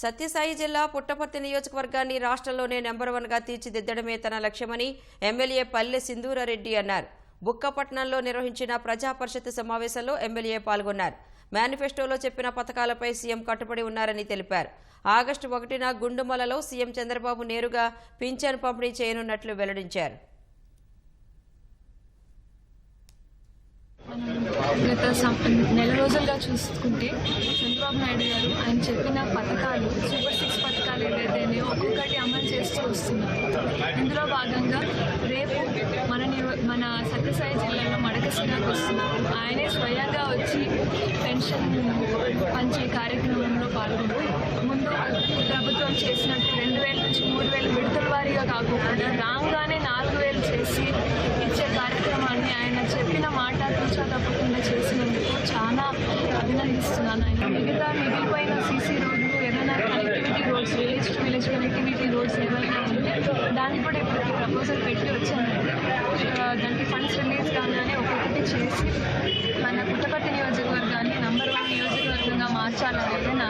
సత్యసాయి జిల్లా పుట్టపర్తి నియోజకవర్గాన్ని రాష్ట్రంలోనే నెంబర్ వన్గా తీర్చిదిద్దడమే తన లక్ష్యమని ఎమ్మెల్యే పల్లె సింధూరారెడ్డి అన్నారు. బుక్కపట్నంలో నిర్వహించిన ప్రజా పరిషత్ సమావేశంలో ఎమ్మెల్యే పాల్గొన్నారు. మేనిఫెస్టోలో చెప్పిన పథకాలపై సీఎం కట్టుబడి ఉన్నారని తెలిపారు. ఆగస్టు ఒకటిన గుండుమలలో సీఎం చంద్రబాబు నేరుగా పింఛన్ పంపిణీ చేయనున్నట్లు వెల్లడించారు. నెల రోజులుగా చూసుకుంటే చంద్రబాబు నాయుడు గారు ఆయన చెప్పిన పథకాలు సూపర్ సిక్స్ పథకాలు ఏవైతేనే ఒక్కొక్కటి అమలు చేస్తూ వస్తున్నారు. ఇందులో భాగంగా రేపు మన మన సత్యసాయి జిల్లాలో మడకసిరాకు వస్తున్నారు. ఆయనే స్వయంగా వచ్చి పెన్షన్ పంచే కార్యక్రమంలో పాల్గొంటూ ముందు ప్రభుత్వం చేసినట్టు రెండు వేల నుంచి మూడు వేలు విడతల వారీగా కాకుండా రాగానే నాలుగు వేలు చేసి ఇచ్చే కార్యక్రమాన్ని అభినందిస్తున్నాను ఆయన మిగతా మిగిలిపోయిన సీసీ రోడ్లు ఏదైనా connectivity roads village to village connectivity roads ఏమైనా ఉంటే దానికి కూడా ఇప్పటికి ప్రపోజల్ పెట్టి వచ్చాను. దానికి ఫండ్స్ రిలీజ్ కాగానే ఒక్కొక్కటి చేసి మన పుట్టపర్తి నియోజకవర్గాన్ని నంబర్ వన్ నియోజకవర్గంగా మార్చాలనేది నా